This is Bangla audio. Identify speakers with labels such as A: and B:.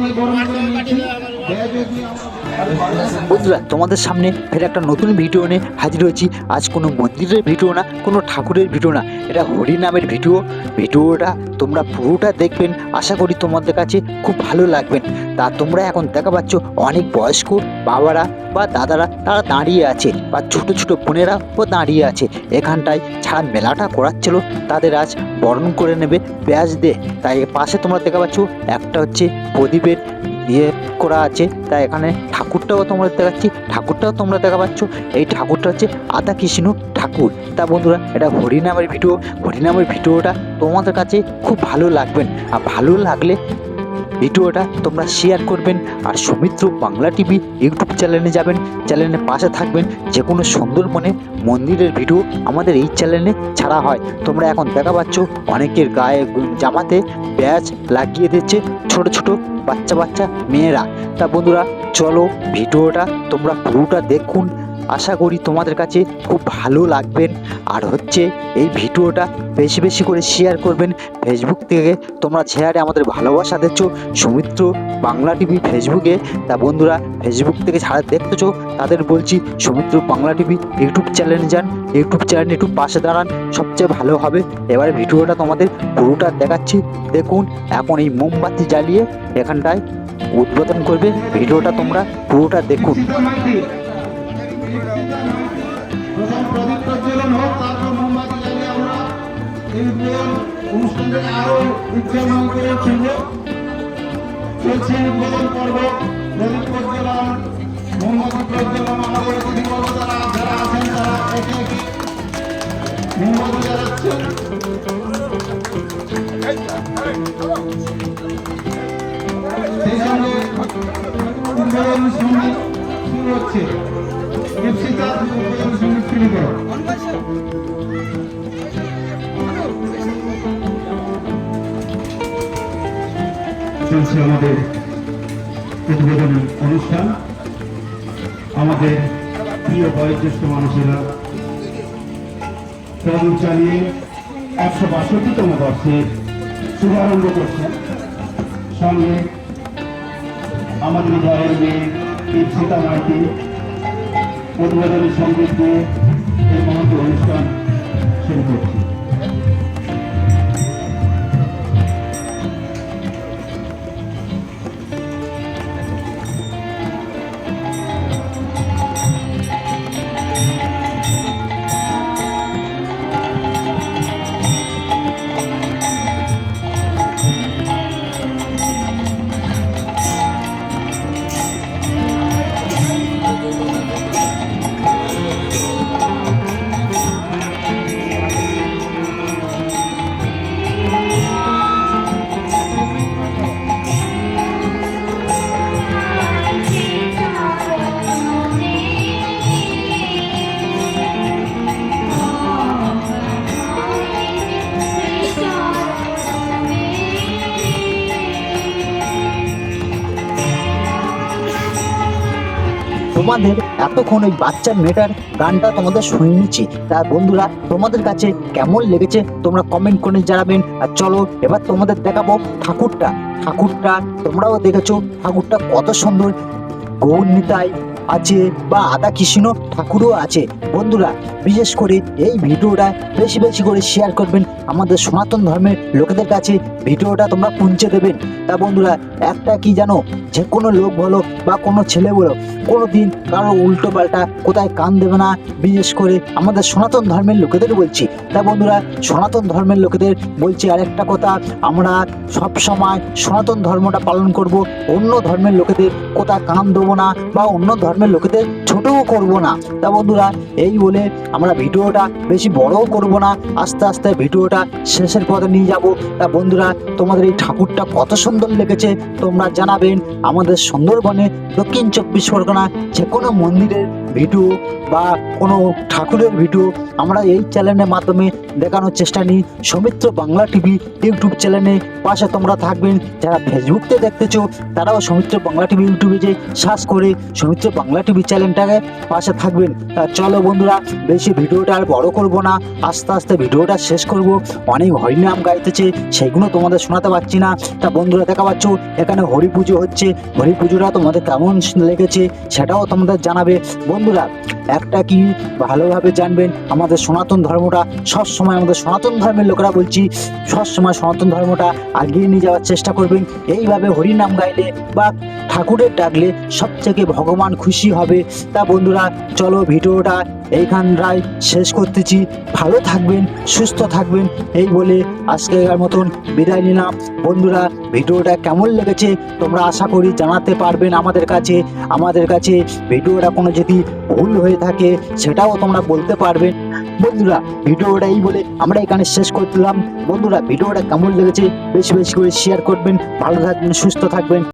A: দিয়ে বরণ করে নিচ্ছি
B: বন্ধুরা, তোমাদের সামনে ফের একটা নতুন ভিডিও নিয়ে হাজির হয়েছি। আজ কোনো মন্দিরের ভিডিও না, কোনো ঠাকুরের ভিডিও না, এটা হরিনামের ভিডিও। ভিডিওটা তোমরা পুরোটা দেখবেন, আশা করি তোমাদের কাছে খুব ভালো লাগবেন তা তোমরা এখন দেখা পাচ্ছ অনেক বয়স্ক বাবারা বা দাদারা, তারা দাঁড়িয়ে আছে বা ছোট ছোট বোনেরা ও দাঁড়িয়ে আছে। এখানটায় ছাড়া মেলাটা করাচ্ছিল, তাদের আজ বরণ করে নেবে পেঁয়াজ দিয়ে তাই পাশে তোমরা দেখা পাচ্ছ একটা হচ্ছে প্রদীপের ইয়ে করা আছে তাই এখানে ঠাকুরটাও তোমরা দেখাচ্ছি, ঠাকুরটাও তোমরা দেখা পাচ্ছ। এই ঠাকুরটা হচ্ছে আদা কৃষ্ণ ঠাকুর। তা বন্ধুরা, এটা হরিনামের ভিডিও। হরিনামের ভিডিওটা তোমাদের কাছে খুব ভালো লাগবেন আর ভালো লাগলে ভিডিওটা তোমরা শেয়ার করবেন আর সৌমিত্র বাংলা টিভি ইউটিউব চ্যানেলে যাবেন চ্যানেলের পাশে থাকবেন যে কোনো সুন্দরবনে মন্দিরের ভিডিও আমাদের এই চ্যানেলে ছাড়া হয়। তোমরা এখন দেখা পাচ্ছ, অনেকের গায়ে জামাতে ব্যাচ লাগিয়ে দিচ্ছে ছোট ছোট বাচ্চা বাচ্চা মেয়েরা। তা বন্ধুরা, চলো ভিডিওটা তোমরা পুরোটা দেখুন আশা করি তোমাদের কাছে খুব ভালো লাগবেন আর হচ্ছে এই ভিডিওটা বেশি বেশি করে শেয়ার করবেন। ফেসবুক থেকে তোমরা শেয়ারে আমাদের ভালোবাসা দিচ্ছ সুমিত্র বাংলা টিভি ফেসবুকে তা বন্ধুরা ফেসবুক থেকে ছাড়া দেখতেছো, তাদের বলছি সুমিত্র বাংলা টিভি ইউটিউব চ্যানেলে যান। ইউটিউব চ্যানেল একটু পাশে দাঁড়ান, সবচেয়ে ভালো হবে। এবারে ভিডিওটা তোমাদের পুরোটা দেখাচ্ছি। দেখুন, এখন এই মোমবাতি জ্বালিয়ে এখানটায় উদ্বোধন করবে। ভিডিওটা তোমরা পুরোটা দেখুন।
A: প্রদীপ প্রজ্বলন হোক তারপর মোমবাতি জ্বালিয়ে আমরা এই উদ্বোধন অনুষ্ঠানটাকে আরও উজ্জ্বলময় করে তুলব। চলছে উদ্বোধন পর্ব। প্রদীপ প্রজ্বলন মোমবাতি প্রজ্বলন আমাদের অতিথি বর্গ যারা যারা আছেন তারা একে একে মোমবাতি জ্বালাচ্ছেন। সেই সঙ্গে উদ্বোধন শুরু হচ্ছে। আমাদের উদ্বোধন অনুষ্ঠান। আমাদের প্রিয় বয়োজ্যেষ্ঠ মানুষেরা প্রদীপ চালিয়ে একশো বাষট্টিতম বর্ষের শুভারম্ভ করছেন। সঙ্গে আমাদের দলের মেয়ে দীপশিতা মাইতি উদ্বোধনী সংগীত দিয়ে এই মহন্ত অনুষ্ঠান শুরু করছি।
B: তোমাদের এতক্ষণ ওই বাচ্চা মেয়েটার গানটা তোমাদের শুনে নিচ্ছি। তা বন্ধুরা, তোমাদের কাছে কেমন লেগেছে তোমরা কমেন্ট করে জানাবেন। আর চলো, এবার তোমাদের দেখাবো ঠাকুরটা। ঠাকুরটা তোমরাও দেখেছ, ঠাকুরটা কত সুন্দর গৌর নিতাই আছে বা আদা কৃষ্ণ ঠাকুরও আছে। বন্ধুরা, বিশেষ করে এই ভিডিওটা বেশি বেশি করে শেয়ার করবেন। আমাদের সনাতন ধর্মের লোকেদের কাছে ভিডিওটা তোমরা পৌঁছে দেবেন তা বন্ধুরা, একটা কি জানো? যে কোনো লোক বলো বা কোনো ছেলে বলো কোনো দিন কারও উল্টো পাল্টা কোথায় কান দেবে না। বিশেষ করে আমাদের সনাতন ধর্মের লোকেদের বলছি। তা বন্ধুরা, সনাতন ধর্মের লোকেদের বলছি আরেকটা কথা, আমরা সব সময় সনাতন ধর্মটা পালন করব। অন্য ধর্মের লোকেদের কোথায় কান দেবো না বা অন্য ধর্মের লোকেদের ছোটও করব না। তা বন্ধুরা, এই বলে আমরা ভিডিওটা বেশি বড়ও করব না। আস্তে আস্তে ভিডিওটা শেষের পথে নিয়ে যাব। তা বন্ধুরা, তোমাদের এই ঠাকুরটা কত সুন্দর লেগেছে, তোমরা জানাবেন আমাদের সুন্দরবনে দক্ষিণ চব্বিশ পরগনা যে কোনো মন্দিরের ভিডিও বা কোনো ঠাকুরের ভিডিও আমরা এই চ্যানেলের মাধ্যমে দেখানোর চেষ্টা নিই। সৌমিত্র বাংলা টিভি ইউটিউব চ্যানেলে পাশে তোমরা থাকবেন। যারা ফেসবুকতে দেখতেছো, তারাও সৌমিত্র বাংলা টিভি ইউটিউবে যে সার্চ করে সৌমিত্র বাংলা টিভি চ্যানেলটাকে পাশে থাকবেন। চলো বন্ধুরা, বেশি ভিডিওটা আর বড় করব না। আস্তে আস্তে ভিডিওটা শেষ করব। অনেক হরিনাম গাইতেছে, সেগুলো তোমাদের শোনাতে পারছি না। তা বন্ধুরা দেখা পাচ্ছ, এখানে হরি পুজো হচ্ছে। হরি পুজোটা তোমাদের কেমন লেগেছে সেটাও তোমাদের জানাবে। বন্ধুরা একটা কি? ভালোভাবে জানবেন। আমাদের সনাতন ধর্মটা সবসময় আমাদের সনাতন ধর্মের লোকেরা বলছি, সবসময় সনাতন ধর্মটা আগিয়ে নিয়ে যাওয়ার চেষ্টা করবেন। এইভাবে হরিনাম গাইলে বা ঠাকুরের ডাকলে সব থেকে ভগবান খুশি হবে। তা বন্ধুরা, চলো ভিডিওটা এইখানটায় শেষ করতেছি। ভালো থাকবেন, সুস্থ থাকবেন, এই বলে আজকের মতন বিদায় নিলাম। বন্ধুরা, ভিডিওটা কেমন লেগেছে তোমরা আশা করি জানাতে পারবেন আমাদের কাছে। আমাদের কাছে ভিডিওটা কোনো যদি ভুল হয়ে থাকে, সেটাও তোমরা বলতে পারবে। বন্ধুরা, ভিডিওটা এই বলে আমরা এখানে শেষ করে দিলাম বন্ধুরা, ভিডিওটা কেমন লেগেছে, বেশি বেশি করে শেয়ার করবেন। ভালো থাকবেন, সুস্থ থাকবেন।